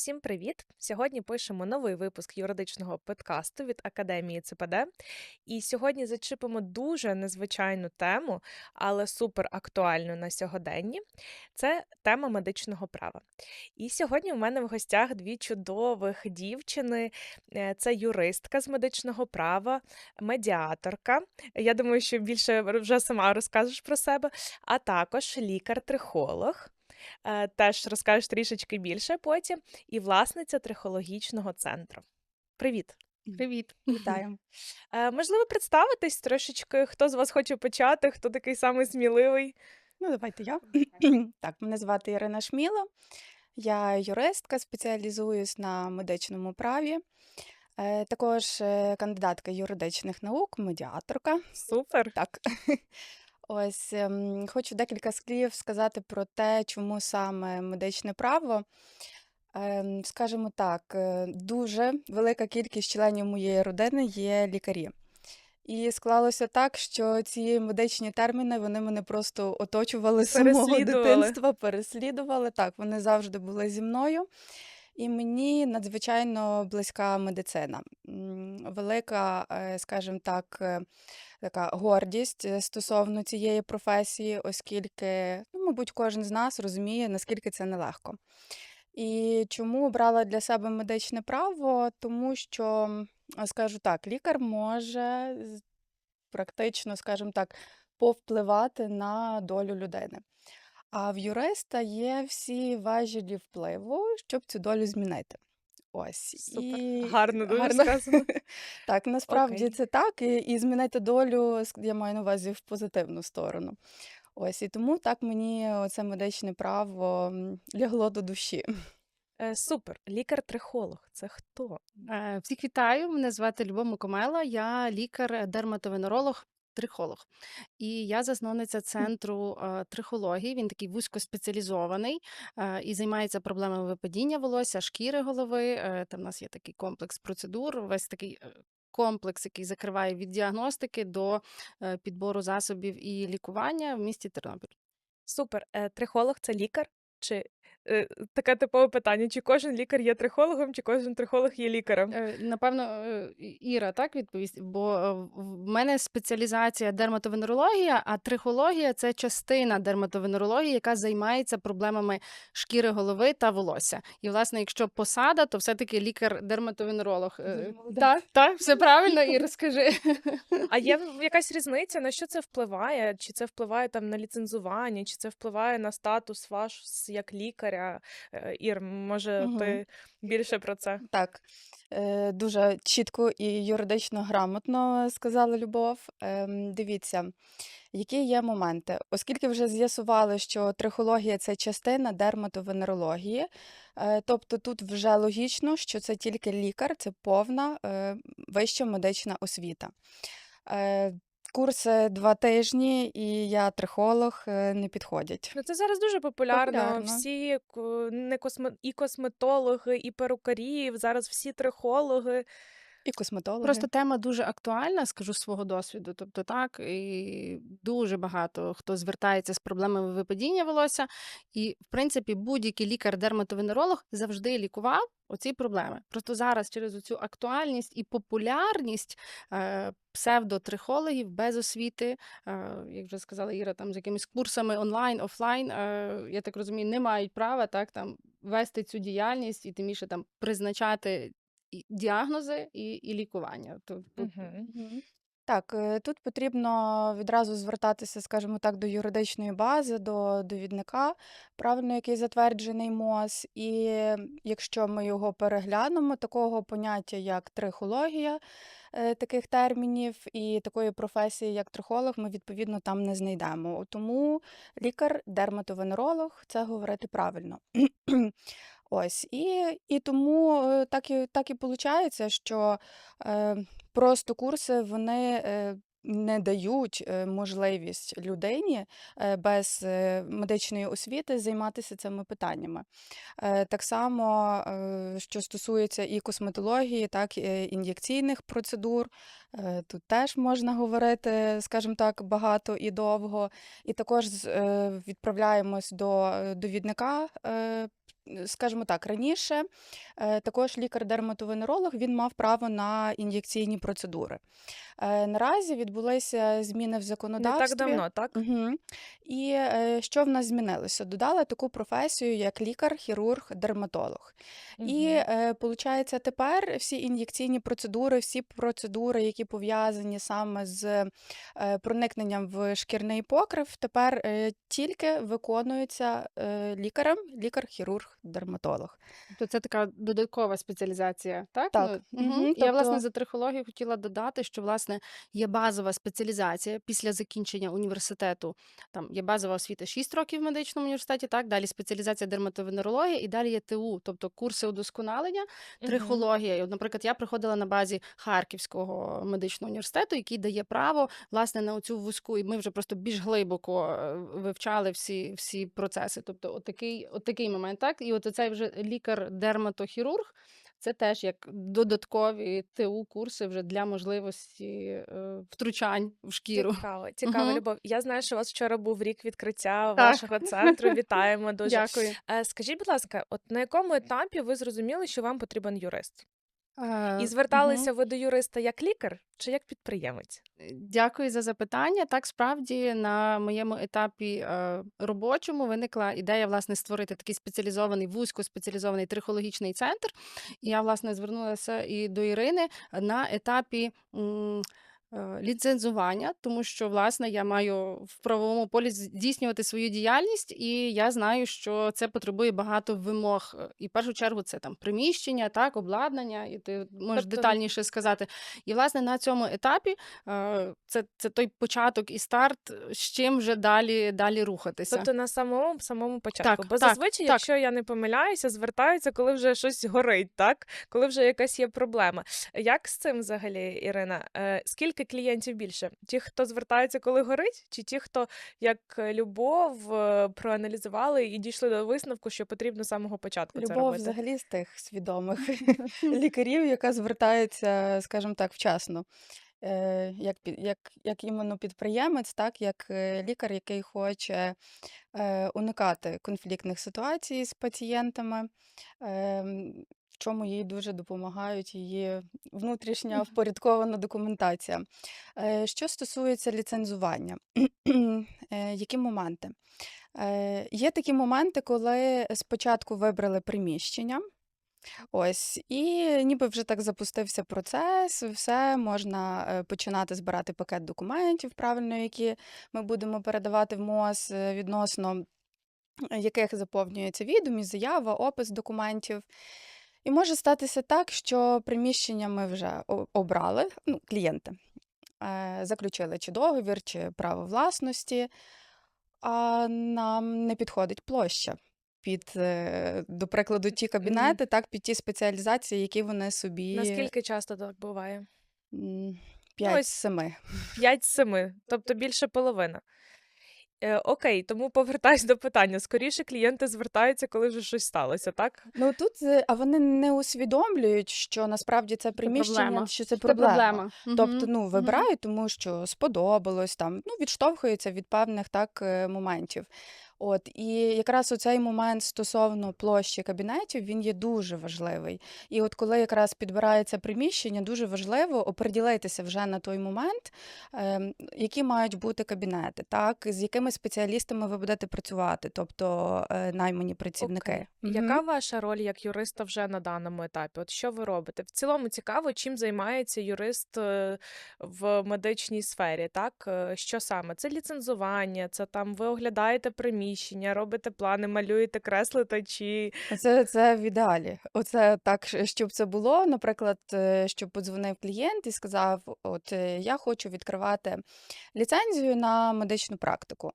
Всім привіт! Сьогодні пишемо новий випуск юридичного подкасту від Академії ЦПД. І сьогодні зачіпимо дуже незвичайну тему, але супер актуальну на сьогоденні. Це тема медичного права. І сьогодні у мене в гостях дві чудових дівчини: Е, це юристка з медичного права, медіаторка. Я думаю, що більше вже сама розкажеш про себе, а також лікар-трихолог. Е, Теж розкажеш трішечки більше потім, і власниця трихологічного центру. Привіт! Привіт. Вітаю. Е, Можливо, представитись трошечки, хто з вас хоче почати, хто такий самий сміливий. Ну, давайте я. Так, мене звати Ірина Шміло. Я юристка, спеціалізуюсь на медичному праві. Е, Також е, кандидатка юридичних наук, медіаторка. Супер! Так. Ось ем, хочу декілька слів сказати про те, чому саме медичне право. Ем, Скажімо так, е, дуже велика кількість членів моєї родини є лікарі. І склалося так, що ці медичні терміни вони мене просто оточували з самого Переслідували. дитинства, переслідували. Так, вони завжди були зі мною. І мені надзвичайно близька медицина. Велика, е, скажімо так, е, така гордість е, стосовно цієї професії, оскільки, ну, мабуть, кожен з нас розуміє, наскільки це нелегко. І чому обрала для себе медичне право? Тому що, скажу так, лікар може практично, скажімо так, повпливати на долю людини. А в юриста є всі важелі впливу, щоб цю долю змінити. Ось. Супер. Гарно дуже гарно. сказано. Так, насправді Окей. це так, і, і змінити долю, ск- я маю на увазі в позитивну сторону. Ось, і тому так мені це медичне право лягло до душі. Е, Супер. Лікар-трихолог. Це хто? Е, Всіх вітаю. Мене звати Любов Микомела. Я лікар, дерматовенеролог. Трихолог, і я засновниця центру е, трихології. Він такий вузькоспеціалізований е, і займається проблемами випадіння волосся, шкіри голови. Е, там в нас є такий комплекс процедур, весь такий комплекс, який закриває від діагностики до підбору засобів і лікування в місті Тернопіль. Супер. Трихолог це лікар? Чи е, таке типове питання: чи кожен лікар є трихологом, чи кожен трихолог є лікарем? Е, Напевно, е, Іра так відповість, бо е, в мене спеціалізація дерматовенерологія, а трихологія це частина дерматовенерології, яка займається проблемами шкіри голови та волосся. І, власне, якщо посада, то все-таки лікар-дерматовенеролог. Е, Так, так, все правильно, Іра, скажи. А є якась різниця, на що це впливає? Чи це впливає там на ліцензування, чи це впливає на статус ваш як лікаря? Е, Ір, може, Мгм. ти більше про це? Так, е, дуже чітко і юридично грамотно сказала Любов. Ем, Дивіться, які є моменти. Оскільки вже з'ясували, що трихологія це частина дерматовенерології, е, тобто тут вже логічно, що це тільки лікар, це повна е, вища медична освіта. Курси два тижні, і я трихолог е, не підходять. Ну, це зараз дуже популярно. Популярно. Всі не косме... і косметологи, і перукарі, зараз всі трихологи. І косметологи. Просто тема дуже актуальна, скажу з свого досвіду. Тобто, так, і дуже багато хто звертається з проблемами випадіння волосся. І, в принципі, будь-який лікар-дерматовенеролог завжди лікував оці проблеми. Просто зараз через цю актуальність і популярність е, псевдотрихологів без освіти, е, як вже сказала Іра, там з якимись курсами онлайн, офлайн, е, я так розумію, не мають права так там вести цю діяльність і тим більше там призначати і діагнози і, і лікування. То тут Мгм. Мгм. Так, е, тут потрібно відразу звертатися, скажімо так, до юридичної бази, до довідника, правильно, який затверджений МОЗ. І якщо ми його переглянемо, такого поняття, як трихологія, е, таких термінів і такої професії, як трихолог, ми відповідно там не знайдемо. Тому лікар-дерматовенеролог це говорити правильно. Ось, і, і тому е, так і, так і виходить, що е, просто курси вони е, не дають е, можливість людині е, без медичної освіти займатися цими питаннями. Так само, що стосується і косметології, так і ін'єкційних процедур. Тут теж можна говорити, скажімо так, багато і довго. І також відправляємось до довідника скажімо так, раніше е, також лікар-дерматовенеролог він мав право на ін'єкційні процедури. Е, Наразі відбулися зміни в Не так законодавстві. давно, так? Угу. І е, що в нас змінилося? Додали таку професію, як лікар, хірург, дерматолог. І Мгм. е, тепер всі ін'єкційні процедури, всі процедури, які пов'язані саме з проникненням в шкірний покрив, тепер тільки виконуються лікарем, лікар-хірург, дерматолог. То це така додаткова спеціалізація, так? Так. Ну. Мгм. Я, власне, Тобто за трихологію хотіла додати, що, власне, є базова спеціалізація після закінчення університету. Там є базова освіта 6 років в медичному університеті, так? Далі спеціалізація дерматовенерологія і далі є ТУ, тобто курси удосконалення, трихологія. І, наприклад, я приходила на базі Харківського медичного університету, який дає право, власне, на оцю вузьку, і ми вже просто більш глибоко е, вивчали всі, всі процеси. Тобто, отакий, отакий момент, так? І от цей вже лікар-дерматохірург, це теж як додаткові ТУ курси вже для можливості е, втручань в шкіру. Цікаво, цікаво, угу. Любов. Я знаю, що у вас вчора був рік відкриття Так. вашого центру. Вітаємо дуже. Дякую. Е, Скажіть, будь ласка, от на якому етапі ви зрозуміли, що вам потрібен юрист? Е, І зверталися ви до юриста як лікар чи як підприємець? Дякую за запитання. Так, справді на моєму етапі е, робочому виникла ідея власне створити такий спеціалізований вузькоспеціалізований трихологічний центр. І я власне звернулася і до Ірини на етапі. м, е, Ліцензування, тому що власне я маю в правовому полі здійснювати свою діяльність, і я знаю, що це потребує багато вимог. Е, І в першу чергу це там приміщення, так, обладнання, і ти можеш Тобто детальніше сказати. І власне на цьому етапі Е, Це, це той початок і старт, з чим вже далі, далі рухатися. Тобто на самому самому початку. Так, Бо так, зазвичай, так. якщо я не помиляюся, звертаються, коли вже щось горить, так? Коли вже якась є проблема. Як з цим взагалі, Ірина? Е, Скільки клієнтів більше? Ті, хто звертаються, коли горить, чи ті, хто як е, любов е, проаналізували і дійшли до висновку, що потрібно з самого початку це Любов робити? взагалі з тих свідомих лікарів, яка звертається, скажімо так, вчасно. Е, Як, як, як іменно підприємець, так як лікар, який хоче уникати конфліктних ситуацій з пацієнтами, ем, чому їй дуже допомагають її внутрішня впорядкована документація. Е, Що стосується ліцензування, е, які моменти? Е, Є такі моменти, коли спочатку вибрали приміщення. Ось, і ніби вже так запустився процес, все можна починати збирати пакет документів, правильно, які ми будемо передавати в МОЗ відносно яких заповнюється відомість, заява, опис документів. І може статися так, що приміщення ми вже обрали, ну, клієнти, е, заключили чи договір, чи право власності, а нам не підходить площа під, е, до прикладу, ті кабінети, так, під ті спеціалізації, які вони собі Наскільки часто так буває? Ну, 5 ось з 7. 5 з 7, тобто більше половина. Е, окей, тому повертаюсь до питання. Скоріше клієнти звертаються, коли вже щось сталося, так? Ну тут, е, а вони не усвідомлюють, що насправді це приміщення, проблема. що це Це проблема. проблема. Тобто, ну, вибирають, тому що сподобалось там, ну, відштовхуються від певних так е, моментів. От, і якраз оцей момент стосовно площі кабінетів, він є дуже важливий. І от коли якраз підбирається приміщення, дуже важливо оприділитися вже на той момент, ем, які мають бути кабінети, так, з якими спеціалістами ви будете працювати, тобто е, наймані працівники. Окей. Мгм. Яка ваша роль як юриста вже на даному етапі? От що ви робите? В цілому цікаво, чим займається юрист е, в медичній сфері, так? Е, Що саме? Це ліцензування, це там ви оглядаєте приміщення, робите плани, малюєте, креслите чи Це, це в ідеалі. Оце так, щоб це було. Наприклад, е, щоб подзвонив клієнт і сказав: От е, я хочу відкривати ліцензію на медичну практику.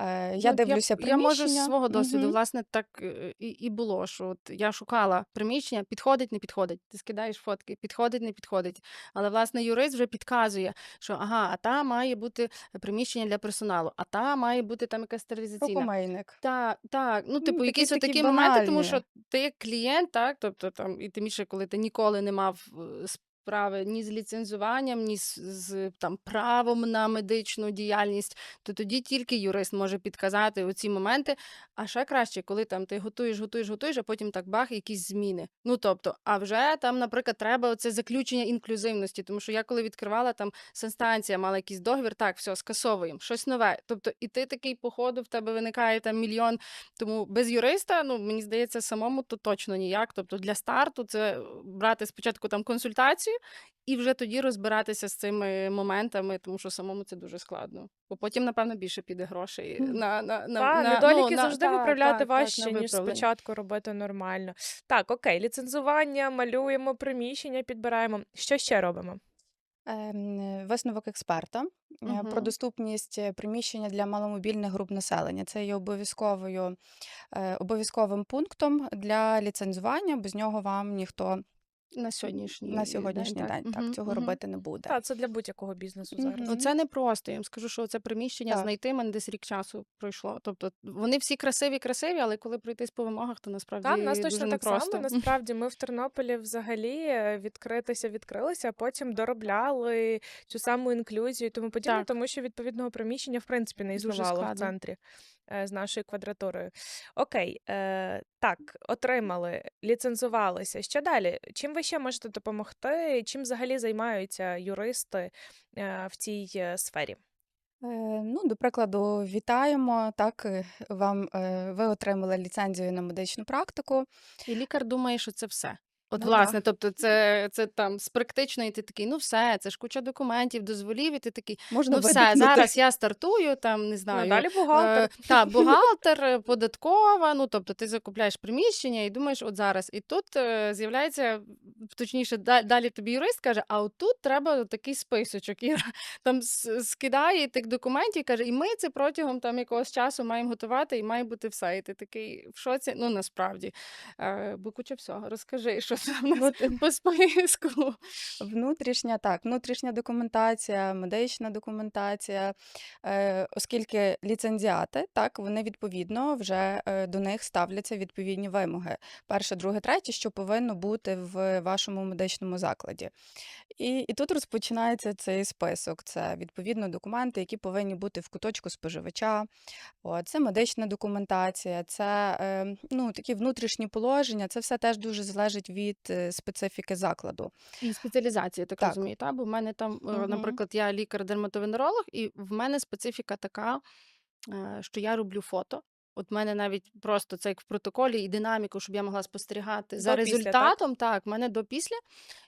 Е, Я Ну, дивлюся я, я можу з свого досвіду, Мгм. власне, так е, і, і було, що от я шукала приміщення, підходить, не підходить. Ти скидаєш фотки, підходить, не підходить. Але власне юрист вже підказує, що ага, а та має бути приміщення для персоналу, а та має бути там якась стерилізаційна. Рукомийник. Так, так. Ну, типу, такі- якісь такі такі моменти, тому що ти як клієнт, так, тобто там, і тим більше, коли ти ніколи не мав е, справи ні з ліцензуванням, ні з, з там правом на медичну діяльність, то тоді тільки юрист може підказати оці моменти. А ще краще, коли там ти готуєш, готуєш, готуєш, а потім так бах, якісь зміни. Ну тобто, а вже там, наприклад, треба оце заключення інклюзивності, тому що я коли відкривала там санстанція, мала якийсь договір, так, все, скасовуємо, щось нове. Тобто, і ти такий по ходу, в тебе виникає там мільйон. Тому без юриста, ну мені здається, самому то точно ніяк. Тобто для старту це брати спочатку там консультацію і вже тоді розбиратися з цими моментами, тому що самому це дуже складно. Бо потім, напевно, більше піде грошей на, на, на, Та, на, недоліки ну, завжди так, виправляти так, так, важче, на ніж спочатку робити нормально. Так, окей, ліцензування, малюємо приміщення, підбираємо. Що ще робимо? Ем, Висновок експерта е, про доступність приміщення для маломобільних груп населення. Це є обов'язковою е, обов'язковим пунктом для ліцензування. Без нього вам ніхто На сьогоднішній на сьогоднішній день, день так Мгм, цього мгм. робити не буде. Та, це для будь-якого бізнесу зараз. Мгм. Оце не просто. Я вам скажу, що це приміщення Так. знайти мене десь рік часу пройшло. Тобто вони всі красиві, красиві, але коли пройтись по вимогах, то насправді Та, в нас дуже точно так само. Насправді, ми в Тернополі взагалі е, відкритися відкрилися, а потім доробляли цю саму інклюзію тому подібне, тому що відповідного приміщення в принципі не існувало в центрі з нашою квадратурою. Окей, е, так, отримали, ліцензувалися. Що далі? Чим ви ще можете допомогти? Чим взагалі займаються юристи е, в цій е, сфері? Е, Ну, до прикладу, вітаємо. Так, е, вам е, ви отримали ліцензію на медичну практику. І лікар думає, що це все. От, Ну, власне, да. тобто, це, це там з практичної ти такий, ну все, це ж куча документів, дозволів, і ти такий, Можна ну все, зараз я стартую, там не Ну, знаю. далі бухгалтер. Е, та, бухгалтер, е, податкова. Ну тобто ти закупляєш приміщення і думаєш, от зараз. І тут е, з'являється, точніше, да- далі тобі юрист каже, а отут треба такий списочок. І там скидає тих документів і каже, і ми це протягом там якогось часу маємо готувати, і має бути все. І ти такий в шоці. Ну насправді. Е, бо куча всього. Розкажи, що Ну, по списку. Внутрішня, так, внутрішня документація, медична документація, е, оскільки ліцензіати, так, вони відповідно вже е, до них ставляться відповідні вимоги. Перше, друге, третє, що повинно бути в вашому медичному закладі. І, і тут розпочинається цей список. Це відповідно документи, які повинні бути в куточку споживача. О, це медична документація, це е, ну, такі внутрішні положення. Це все теж дуже залежить від е, специфіки закладу. І спеціалізації, так, Так. розумію, та? бо в мене там, угу. Наприклад, я лікар-дерматовенеролог, і в мене специфіка така, е, що я роблю фото. От в мене навіть просто це як в протоколі і динаміку, щоб я могла спостерігати за До-після, так? результатом. Так, в мене до після.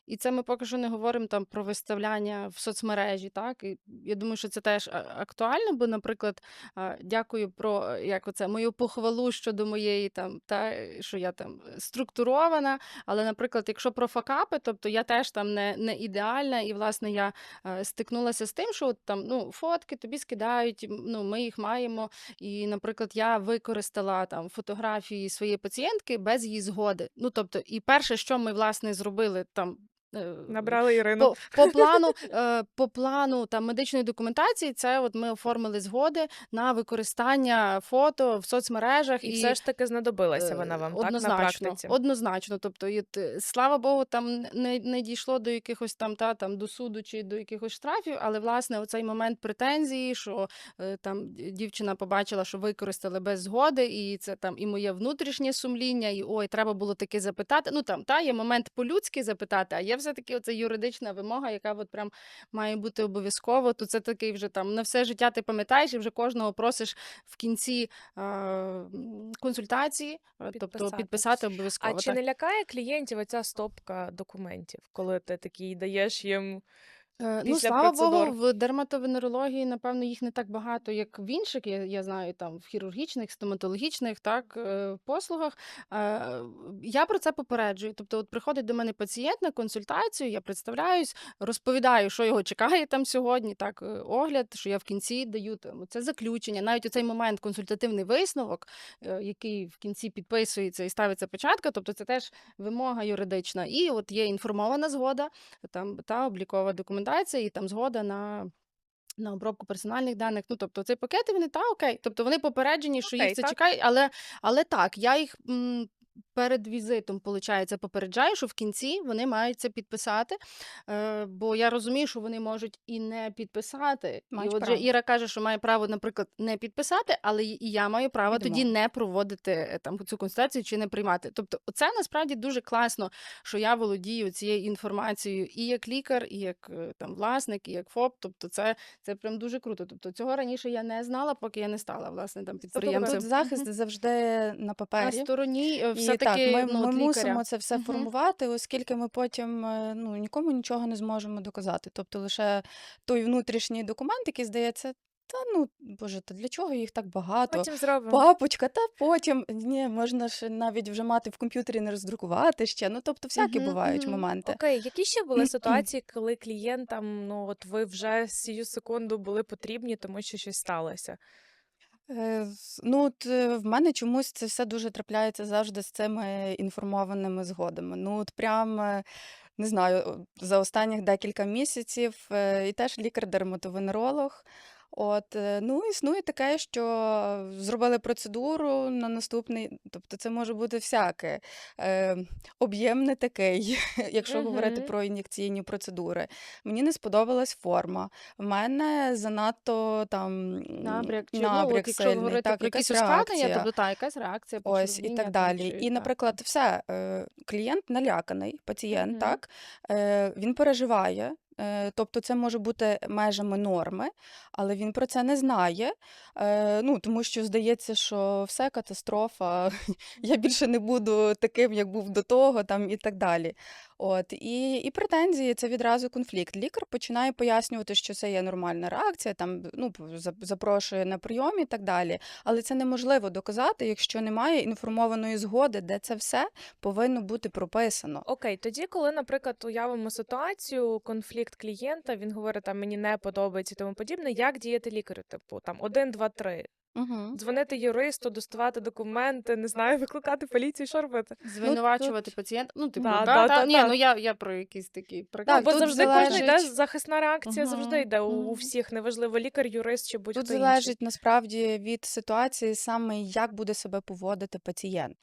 І це ми поки що не говоримо там про виставляння в соцмережі. Так, і я думаю, що це теж актуально, бо, наприклад, дякую про як оце мою похвалу щодо моєї там, та що я там структурована. Але, наприклад, якщо про факапи, тобто я теж там не, не ідеальна, і власне я е, стикнулася з тим, що от там ну фотки тобі скидають, ну ми їх маємо. І, наприклад, я використала там фотографії своєї пацієнтки без її згоди. Ну тобто, і перше, що ми власне зробили там. Е, Набрали Ірину. по, по плану, е, по плану там медичної документації, це от ми оформили згоди на використання фото в соцмережах І все ж таки знадобилася Е, вона вам, так, на практиці? однозначно. Тобто, і слава Богу, там не, не дійшло до якихось там та там до суду чи до якихось штрафів. Але власне оцей момент претензії, що там дівчина побачила, що використали без згоди, і це там і моє внутрішнє сумління, і ой, треба було таки запитати. Ну там та є момент по-людськи запитати, а є все таки оця юридична вимога, яка от прям має бути обов'язково. То це такий вже там на все життя ти пам'ятаєш, і вже кожного просиш в кінці е, консультації, підписати. тобто Підписати. обов'язково. А обов'язково. чи так. не лякає клієнтів оця стопка документів, коли ти такий даєш їм Е, Ну, після слава Богу, в дерматовенерології, напевно, їх не так багато, як в інших. Я, я знаю, там в хірургічних, стоматологічних так, е, послугах. Е, Я про це попереджую. Тобто, от приходить до мене пацієнт на консультацію, я представляюсь, розповідаю, що його чекає там сьогодні, так, е, огляд, що я в кінці даю там це заключення. Навіть у цей момент консультативний висновок, е, який в кінці підписується і ставиться печатка, тобто це теж вимога юридична. І от є інформована згода, там та облікова документація, і там згода на. На обробку персональних даних, ну тобто цей пакет і вони та окей. Тобто вони попереджені, що Окей, їх це так. чекає, але, але так, я їх м, перед візитом, получається, попереджаю, що в кінці вони мають це підписати. Е, бо я розумію, що вони можуть і не підписати. Мають і отже, право. Іра каже, що має право, наприклад, не підписати, але і я маю право тоді не проводити е, там цю консультацію чи не приймати. Тобто, це насправді дуже класно, що я володію цією інформацією і як лікар, і як е, там власник, і як ФОП. Тобто, це, це прям дуже круто. Тобто, цього раніше я не знала, поки я не стала власне там підприємцем. Тут захист завжди на на стороні І все-таки так, ми, ну, ми мусимо це все Мгм. формувати, оскільки ми потім е, ну, нікому нічого не зможемо доказати. Тобто лише той внутрішній документ, який здається, та ну, боже, та для чого їх так багато? Потім зробимо. Папочка, та потім ні, можна ж навіть вже мати в комп'ютері не роздрукувати ще. Ну, тобто, всякі Мгм, бувають мгм. моменти. Окей, які ще були ситуації, коли клієнтам, ну от ви вже сію секунду були потрібні, тому що щось сталося? Е, Ну, от е, в мене чомусь це все дуже трапляється завжди з цими інформованими згодами. Ну, от прям е, не знаю, за останніх декілька місяців е, і теж лікар-дерматовенеролог. От, е, ну, існує таке, що зробили процедуру на наступний, тобто це може бути всяке. Е, об'єм не такий, якщо говорити про ін'єкційні процедури. Мені не сподобалась форма. В мене занадто там Набряк, чи ну, набряк якщо сильний, говорити так, про якісь якась ускладнення, тобто та, якась реакція, Ось і так далі. І, так. наприклад, все, е, клієнт наляканий, пацієнт, так, е, він переживає. Е, Тобто це може бути межами норми, але він про це не знає. е, Ну, тому що здається, що все катастрофа, я більше не буду таким, як був до того, там і так далі. От і, і претензії це відразу конфлікт. Лікар починає пояснювати, що це є нормальна реакція, там ну запрошує на прийом і так далі. Але це неможливо доказати, якщо немає інформованої згоди, де це все повинно бути прописано. Окей, тоді, коли, наприклад, уявимо ситуацію, конфлікт клієнта, він говорить, там мені не подобається і тому подібне. Як діяти лікарю? Типу там один, два, три. Угу. Дзвонити юристу, доставати документи, не знаю, викликати поліцію, що робити? Звинувачувати пацієнта. Ну, типу, Да, да, да, та, та, ні, та. ну я, я про якісь такі Так, приклади. Бо тут завжди кожен йде захисна реакція, завжди йде у, у всіх, неважливо, лікар, юрист чи будь-хто Тут інший. залежить насправді від ситуації саме як буде себе поводити пацієнт.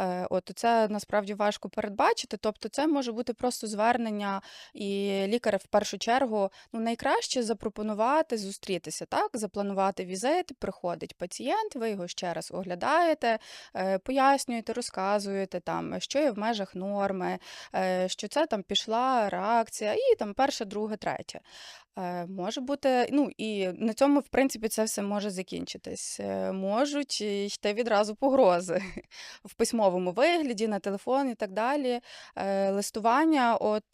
Е, От це насправді важко передбачити. Тобто, це може бути просто звернення, і лікар в першу чергу ну найкраще запропонувати зустрітися, так запланувати візит. Приходить пацієнт, ви його ще раз оглядаєте, е, пояснюєте, розказуєте там, що є в межах норми, е, що це там пішла реакція, і там перше, друге, третє. Е, Може бути, ну і на цьому, в принципі, це все може закінчитись. Е, Можуть йти відразу погрози в письмовому вигляді, на телефон і так далі. Е, Листування, от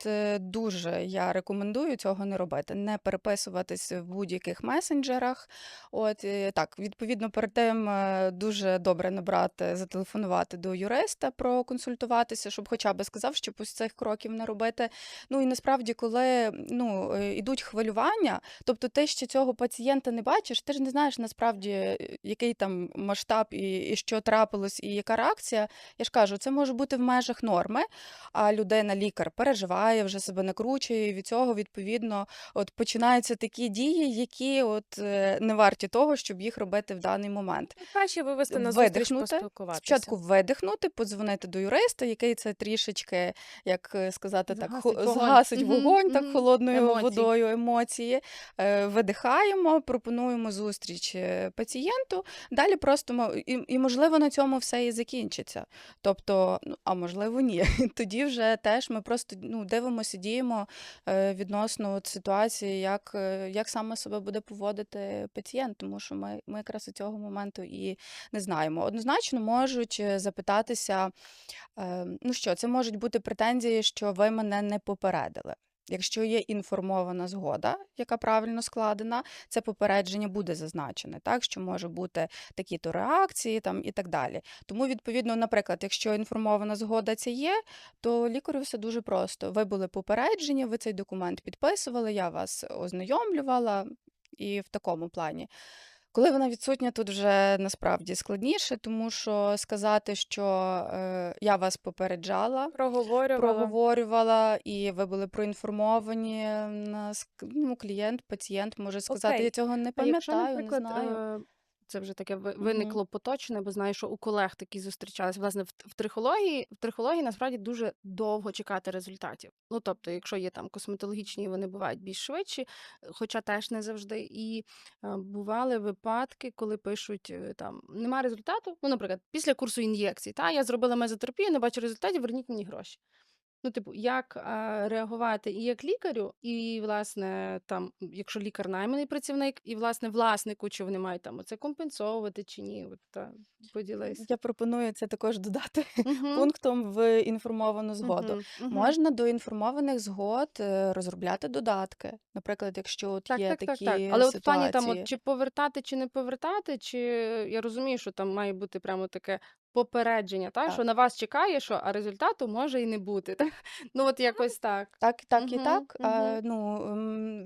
дуже я рекомендую цього не робити, не переписуватись в будь-яких месенджерах. От так, відповідно, перед тим дуже добре набрати, зателефонувати до юриста, проконсультуватися, щоб хоча б сказав, щоб ось цих кроків не робити. Ну і насправді, коли ну, е, ідуть хвилювання, тобто ти ще цього пацієнта не бачиш, ти ж не знаєш насправді, е, який там масштаб і, і що трапилось, і яка реакція. Я ж кажу, це може бути в межах норми, а людина, лікар, переживає, вже себе накручує, і від цього, відповідно, от починаються такі дії, які от е, не варті того, щоб їх робити в даний момент. Ну, Краще вивести на зустріч, поспілкуватися. Спочатку видихнути, подзвонити до юриста, який це трішечки, як е, сказати так, Згасить хо- вогонь. Мгм, вогонь так холодною Емоції. водою, емоції. Е, Видихаємо, пропонуємо зустріч е, пацієнту. Далі просто і, і можливо на цьому все і закінчиться. Тобто, ну а можливо, ні. Тоді вже теж ми просто ну, дивимося, діємо е, відносно от ситуації, як, як саме себе буде поводити пацієнт, тому що ми, ми якраз у цього моменту і не знаємо. Однозначно можуть запитатися, е, ну що, це можуть бути претензії, що ви мене не попередили. Якщо є інформована згода, яка правильно складена, це попередження буде зазначене, так що може бути такі-то реакції там і так далі. Тому, відповідно, наприклад, якщо інформована згода ця є, то лікарю все дуже просто. Ви були попереджені, ви цей документ підписували, я вас ознайомлювала і в такому плані. Коли вона відсутня, тут вже насправді складніше, тому що сказати, що е, я вас попереджала, Проговорювала. проговорювала, і ви були проінформовані. На ну, клієнт, пацієнт може сказати, Окей. я цього не пам'ятаю, не знаю. е, це вже таке ви- Мгм. виникло поточне, бо знаю, що у колег такі зустрічались. Власне, в, в трихології, в трихології насправді дуже довго чекати результатів. Ну, тобто, якщо є там косметологічні, вони бувають більш швидші, хоча теж не завжди. І е, бували випадки, коли пишуть е, там нема результату. Ну, наприклад, після курсу ін'єкцій, та я зробила мезотерапію, не бачу результатів, верніть мені гроші. Ну, типу, як а, реагувати і як лікарю, і, власне, там, якщо лікар найманий працівник, і, власне, власнику, чи вони мають там оце компенсовувати чи ні. От, та, поділись. Я пропоную це також додати Мгм. пунктом в інформовану згоду. Мгм. Мгм. Можна до інформованих згод е, розробляти додатки. Наприклад, якщо от Так, є так, так, такі так. Але от в плані там, от, чи повертати, чи не повертати, чи я розумію, що там має бути прямо таке попередження, так, що на вас чекає, що а результату може і не бути. Так? Ну, от якось так. Так, так і Мгм, так. А, ну,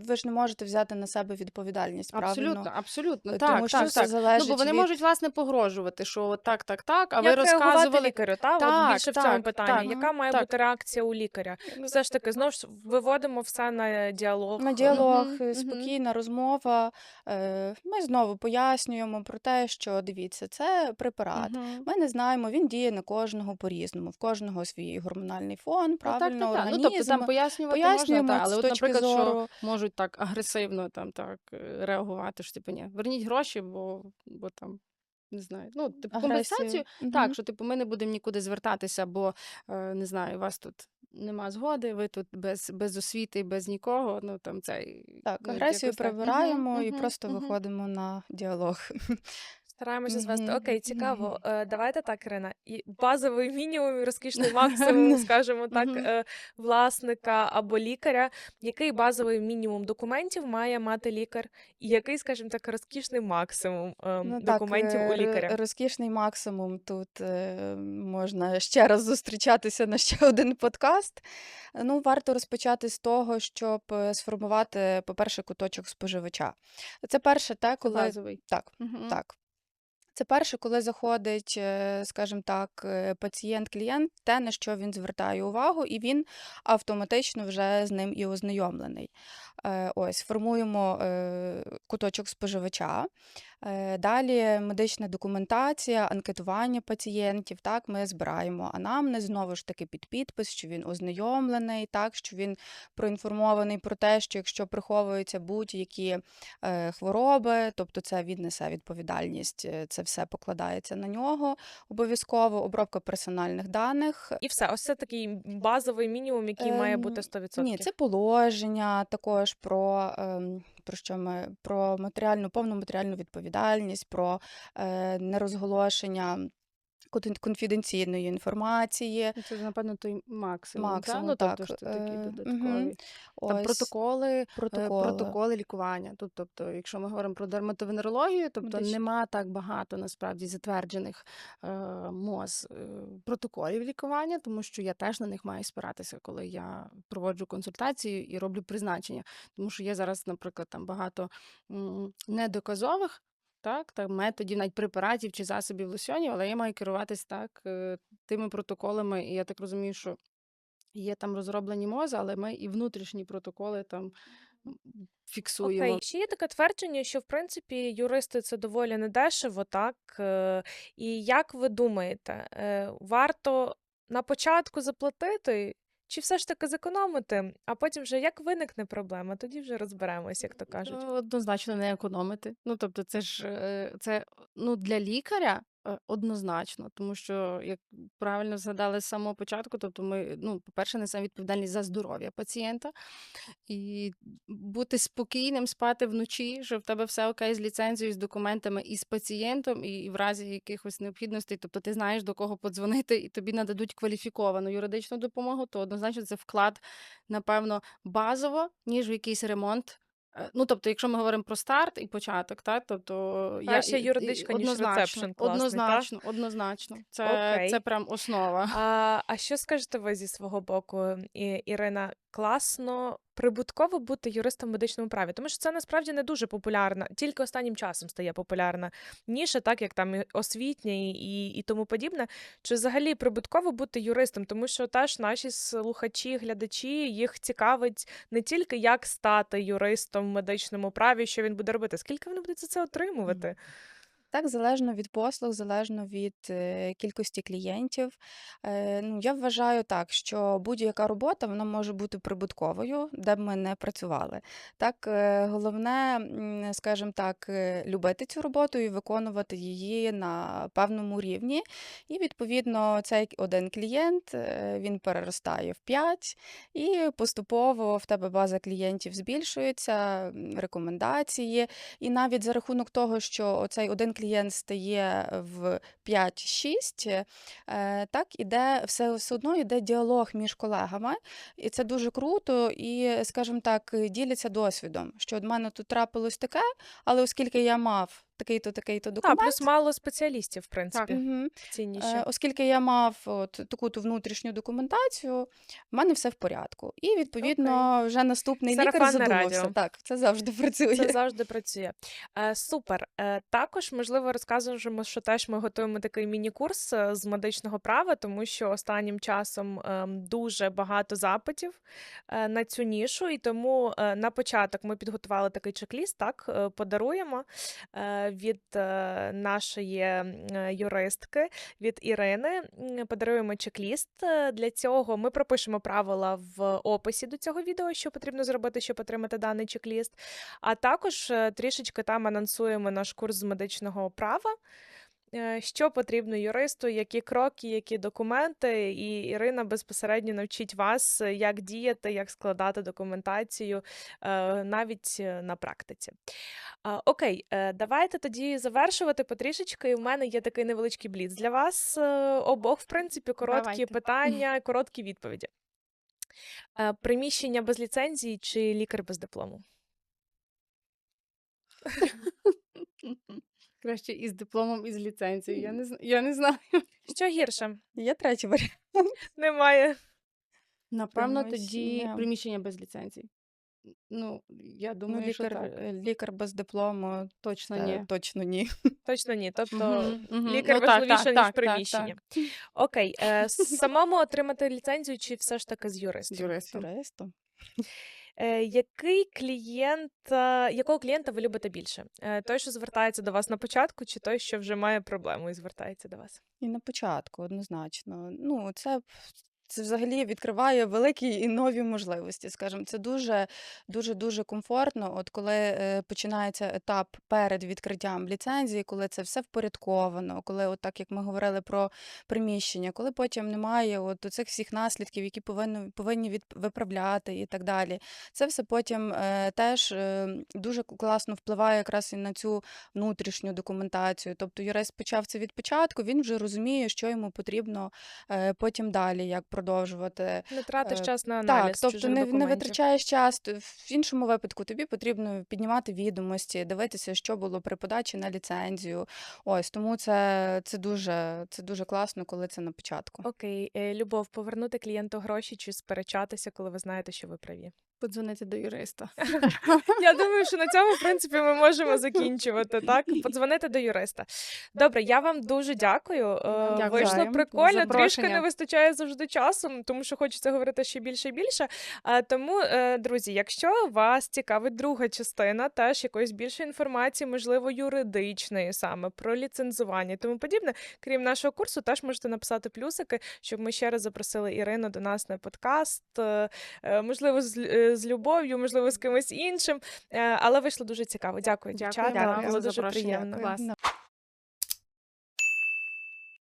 ви ж не можете взяти на себе відповідальність, Абсолютно, правильно? абсолютно. Е, Так, Тому що так, все так. Ну, бо вони від можуть, власне, погрожувати, що от так, так, так, а ви Як реагувати розказували. лікарю? Та? От Так, більше в цьому питанні. так, Яка має так. бути реакція у лікаря? Все ж таки, знову ж виводимо все на діалог. На діалог, е, мгм. спокійна розмова. Е, Ми знову пояснюємо про те, що дивіться, це препарат. Мгм. Ми не знаємо, він діє на кожного по-різному. В кожного свій гормональний фон, Ну, так, так, так. Ну, тобто там пояснювати можна, та, але от, наприклад, що можуть так агресивно там так е, реагувати, що типу, ні, верніть гроші, бо, бо там. Не знаю, ну, типу, компенсацію, Агресію. так, що типу ми не будемо нікуди звертатися, бо е, не знаю, у вас тут нема згоди, ви тут без, без освіти, без нікого. Ну там цей Так, ну, агресію прибираємо і мгм, просто виходимо на діалог. Стараємося звести. Окей, цікаво. Е, Давайте так, Ірина. І базовий мінімум, і розкішний максимум, скажімо так, е, власника або лікаря. Який базовий мінімум документів має мати лікар, і який, скажімо так, розкішний максимум е, Ну так, документів е, у лікаря? розкішний максимум. Тут е, можна ще раз зустрічатися на ще один подкаст. Ну, варто розпочати з того, щоб е, сформувати, по-перше, куточок споживача. Це перше те, коли базовий. так, Мгм. так. Це перше, коли заходить, е, скажімо так, е, пацієнт-клієнт, те, на що він звертає увагу, і він автоматично вже з ним і ознайомлений. Е, Ось, формуємо куточок споживача. Е, Далі медична документація, анкетування пацієнтів. Так, ми збираємо анамнез, знову ж таки під підпис, що він ознайомлений, так, що він проінформований про те, що якщо приховуються будь-які е, хвороби, тобто це він несе відповідальність, е, це все покладається на нього. Обов'язково обробка персональних даних. І все, ось це такий базовий мінімум, який має Ем, бути 100%. Ні, це положення також про, ем, про що ми про матеріальну, повну матеріальну відповідальність, про е, нерозголошення конфіденційної інформації. Ну, Це, напевно, той максимум. Максимум, Ну, тобто, що такі Е, додаткові. мгм. Там протоколи, е, протоколи. протоколи лікування. Тут, тобто, якщо ми говоримо про дерматовенерологію, тобто Медичні. нема так багато насправді затверджених е, МОЗ е, протоколів лікування, тому що я теж на них маю спиратися, коли я проводжу консультацію і роблю призначення. Тому що є зараз, наприклад, там багато недоказових. Так, так, методів, навіть препаратів чи засобів лосьонів, але я маю керуватись так е, тими протоколами, і я так розумію, що Є там розроблені МОЗи, але ми і внутрішні протоколи там фіксуємо. Окей, ще є таке твердження, що в принципі юристи це доволі недешево, так? Е, І як ви думаєте, е, варто на початку заплатити, чи все ж таки зекономити, а потім вже як виникне проблема, тоді вже розберемось, як то кажуть. Е, Однозначно не економити. Ну, тобто, це ж е, це ну, для лікаря е, однозначно, тому що, як правильно згадали з самого початку, тобто ми, ну, по-перше, несемо відповідальність за здоров'я пацієнта і бути спокійним, спати вночі, що в тебе все окей з ліцензією, з документами і з пацієнтом, і в разі якихось необхідностей, тобто ти знаєш, до кого подзвонити, і тобі нададуть кваліфіковану юридичну допомогу, то однозначно це вклад, напевно, базово, ніж в якийсь ремонт. Е, Ну, тобто, якщо ми говоримо про старт і початок, та тобто я ще юридичка, ніж однозначно, ресепшн класний, однозначно, однозначно. Це, okay. це прям основа. А, а що скажете ви зі свого боку, І- Ірина? Класно, прибутково бути юристом в медичному праві, тому що це насправді не дуже популярна, тільки останнім часом стає популярна ніша, так як там і освітня і, і, і тому подібне. Чи взагалі прибутково бути юристом? Тому що теж наші слухачі, глядачі їх цікавить не тільки як стати юристом в медичному праві, що він буде робити, скільки вони будуть за це отримувати. Так, залежно від послуг, залежно від е, кількості клієнтів. Е, ну, я вважаю так, що будь-яка робота вона може бути прибутковою, де б ми не працювали. Так, е, головне, скажімо так, любити цю роботу і виконувати її на певному рівні. І відповідно цей один клієнт він переростає в 5, і поступово в тебе база клієнтів збільшується, рекомендації. І навіть за рахунок того, що оцей один клієнт стає в 5-6, е, так іде все, все одно йде діалог між колегами, і це дуже круто. І, скажімо так, діляться досвідом, що в мене тут трапилось таке, але оскільки я мав такий-то, такий-то Так, документ. плюс мало спеціалістів, в принципі, цінніші. Е, Оскільки я мав от таку-то внутрішню документацію, в мене все в порядку. І відповідно вже наступний лікар задумався. радіо. Так, це завжди працює. Це завжди працює. Е, супер. Е, також, можливо, розкажемо, що теж ми готуємо такий міні-курс е, з медичного права, тому що останнім часом ем, дуже багато запитів е, на цю нішу, і тому е, на початок ми підготували такий чек-ліст, так, е, подаруємо е, від е, нашої е, юристки, від Ірини. Подаруємо чек-ліст. Е, Для цього ми пропишемо правила в описі до цього відео, що потрібно зробити, щоб отримати даний чек-ліст. А також трішечки там анонсуємо наш курс з медичного права. Що потрібно юристу, які кроки, які документи, і Ірина безпосередньо навчить вас, як діяти, як складати документацію навіть на практиці. А, Окей, е, давайте тоді завершувати потрішечки. У мене є такий невеличкий бліц для вас е, обох, в принципі, короткі Давайте. питання, короткі відповіді. Е, Приміщення без ліцензії чи лікар без диплому? Краще із дипломом, і з ліцензією. Я не, я не знаю. Що гірше? Є третій варіант. Немає. Напевно, тоді Приміщення. приміщення без ліцензії. Ну, я Ну, думаю, що лікар, так. е, лікар без диплому Точно це ні. точно ні. Точно ні. Тобто Мгм, мгм. лікар Ну, важливіше, так, ніж так, так, приміщення. так. Окей, е, самому отримати ліцензію чи все ж таки з З юристом? юристом. Юристом. Е, який клієнт, е, якого клієнта ви любите більше? Е, той, що звертається до вас на початку, чи той, що вже має проблему і звертається до вас? І на початку, однозначно. Ну, це, це взагалі відкриває великі і нові можливості. Скажімо, це дуже, дуже, дуже комфортно. От коли е, починається етап перед відкриттям ліцензії, коли це все впорядковано, коли, от так як ми говорили про приміщення, коли потім немає от цих всіх наслідків, які повинні, повинні від, виправляти і так далі. Це все потім е, теж е, дуже класно впливає якраз і на цю внутрішню документацію. Тобто юрист почав це від початку, він вже розуміє, що йому потрібно е, потім далі, як продовжувати. Не тратиш Е, час на Так, тобто не, не витрачаєш час. В іншому випадку тобі потрібно піднімати відомості, дивитися, що було при подачі на ліцензію. Ось тому це, це дуже це дуже класно, коли це на початку. Окей, е, Любов, повернути клієнту гроші чи сперечатися, коли ви знаєте, що ви праві? Подзвонити до юриста. Я думаю, що на цьому, в принципі, ми можемо закінчувати, так? Подзвонити до юриста. Добре, я вам дуже дякую. Е, Дякую. Вийшло прикольно. Трішки не вистачає завжди часу, тому що хочеться говорити ще більше і більше. Е, Тому, е, друзі, якщо вас цікавить друга частина, теж якоїсь більше інформації, можливо, юридичної саме про ліцензування і тому подібне, крім нашого курсу, теж можете написати плюсики, щоб ми ще раз запросили Ірину до нас на подкаст. Можливо, з, з любов'ю, можливо, з кимось іншим. Е, Але вийшло дуже цікаво. Дякую, Дякую дівчата. Було дуже приємно. Клас. Ну,